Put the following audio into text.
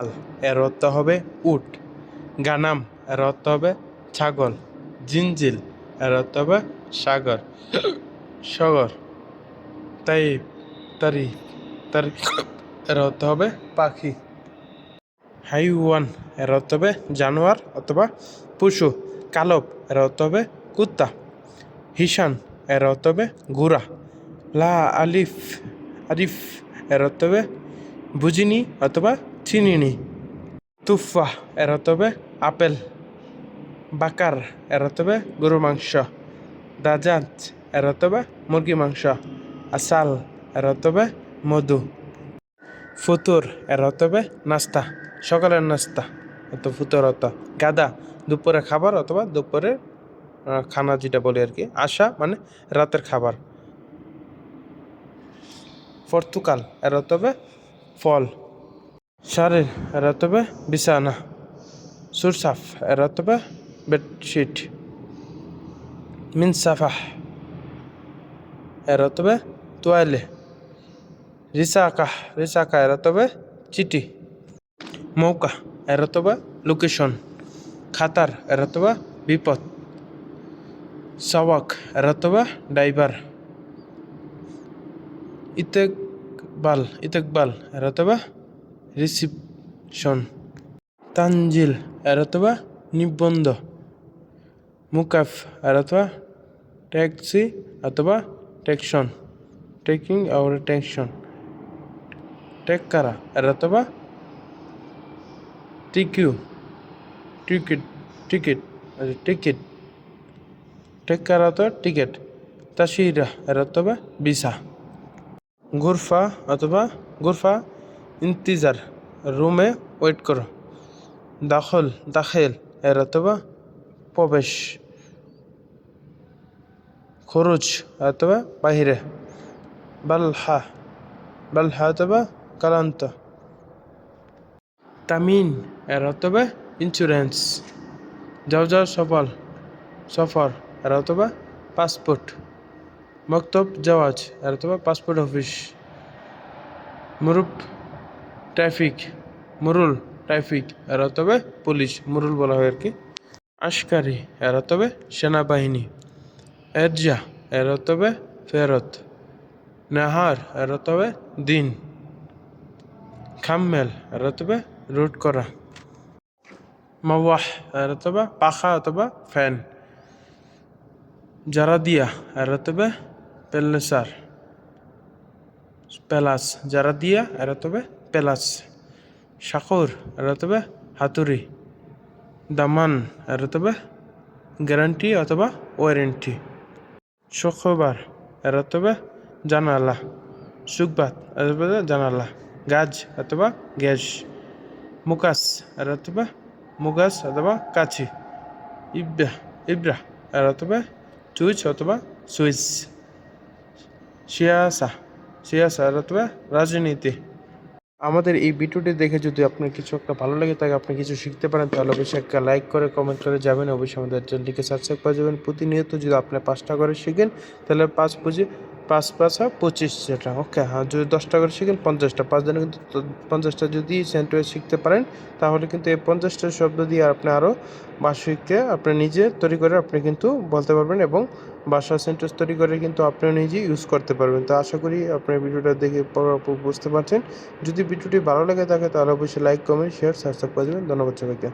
আল এর অর্থ হবে উট, গানাম এর অর্থ হবে ছাগল জিনজিল এর অর্থ হবে সাগর সাগর তাই তারি তারি এর অর্থ হবে পাখি, হাইওয়ান এর অর্থ হবে জানোয়ার অথবা পশু, কালব এর অর্থ হবে কুত্তা হিসান এর অর্থ হবে ঘোড়া, লা আলিফ, আরিফ এর অর্থ হবে বুঝিনি অথবা চিনিনি তুফা এর হবে আপেল বাকার এর হবে গরু মাংস দাজাত এর হবে মুরগি মাংস আসাল এর হবে মধু ফুতুর এর হবে নাস্তা সকালের নাস্তা অত ফুতুর অর্থ গাদা দুপুরে খাবার অথবা দুপুরে খানা যেটা বলি আর কি আশা মানে রাতের খাবার পর্তুকাল এর হবে ফল শাড়ির হবে বিছানা সুরসাফ হবে বেডশিট মিনসাফাহ হবে তোয়ালে রিসাকা রিসাকা হবে চিঠি মৌকা হবে লোকেশন খাতার অর্থ বিপদ সওয়াক হবে ড্রাইভার ইতেকবাল ইতেকবাল হবে রিসিপশন। তানজিল এর অর্থ হবে নিবন্ধ। মুকাফ এর অর্থ হবে ট্যাক্সি অথবা টেকশন টেকিং আর টেকশন এর অথবা TQ. Ticket ticket ticket. Take করা তো টিকিট। তাসিরা এর অথবা ভিসা। গুরফা অথবা গুরফা ইন্তিজার রুমে ওয়েট করো। দাখল, দাখেল, এর অথবা প্রবেশ। খরচ, অথবা বাহিরে। বালহা বালহা অথবা কালান্ত। তামিন, এর অথবা ইন্স্যুরেন্স যাও যাও, সফল। সফর, এর অথবা পাসপোর্ট। মক্তব, জাওয়াজ, এর অথবা পাসপোর্ট অফিস। মুরুব। ট্রাফিক, মুরুল ট্রাফিক এর অথবা পুলিশ, মুরুল বলা হয় আর কি। আশকারি এর অথবা সেনাবাহিনী। এরজা এর হবে, ফেরত। নাহার এর হবে, দিন। খাম্মেল এর হবে, রুট করা। মাওয়াহ এর হবে, পাখা অথবা ফ্যান। যারা দিয়া এর অর্থ হবে, পেলেসার। পেলাস যারা দিয়া এর হবে পেলাস অর্থ হবে হাতুড়ি, দামান অর্থ গ্যারান্টি অথবা ওয়ারেন্টি, শুক্রবার এর অর্থ জানালা অর্থ হবে জানালা, গাছ অথবা গ্যাস, মুকাস হবে মুগাস অথবা কাছি ইব্রা ইব্রা হবে চুইচ অথবা সুইচ, সিয়াসা সিয়াসা হবে রাজনীতি। আমাদের এই ভিডিওটি দেখে যদি আপনার কিছু একটা ভালো লাগে তাকে আপনি কিছু শিখতে পারেন, তাহলে অবশ্যই একটা লাইক করে কমেন্ট করে যাবেন। অবশ্যই আমাদের চ্যানেলটিকে সাবস্ক্রাইব করে যাবেন। প্রতিনিয়ত যদি আপনি পাঁচটা করে শিখেন, তাহলে পাঁচ পুঁজি পাঁচ পাঁচ পাঁচা পঁচিশ যেটা ওকে হ্যাঁ যদি দশটা করে শিখেন, পঞ্চাশটা। পাঁচ দিনে কিন্তু পঞ্চাশটা যদি সেন্টেন্স শিখতে পারেন, তাহলে কিন্তু এই পঞ্চাশটা শব্দ দিয়ে আপনি আরও বার্ষিককে আপনি নিজে তৈরি করে আপনি কিন্তু বলতে পারবেন এবং ভাষা সেন্টেন্স তৈরি করে কিন্তু আপনি নিজে ইউজ করতে পারবেন। তো আশা করি আপনার ভিডিওটা দেখে পরপর বুঝতে পারছেন। যদি ভিডিওটি ভালো লাগে থাকে তাহলে অবশ্যই লাইক কমেন্ট শেয়ার সাবস্ক্রাইব করে দেবেন। ধন্যবাদ সবাইকে।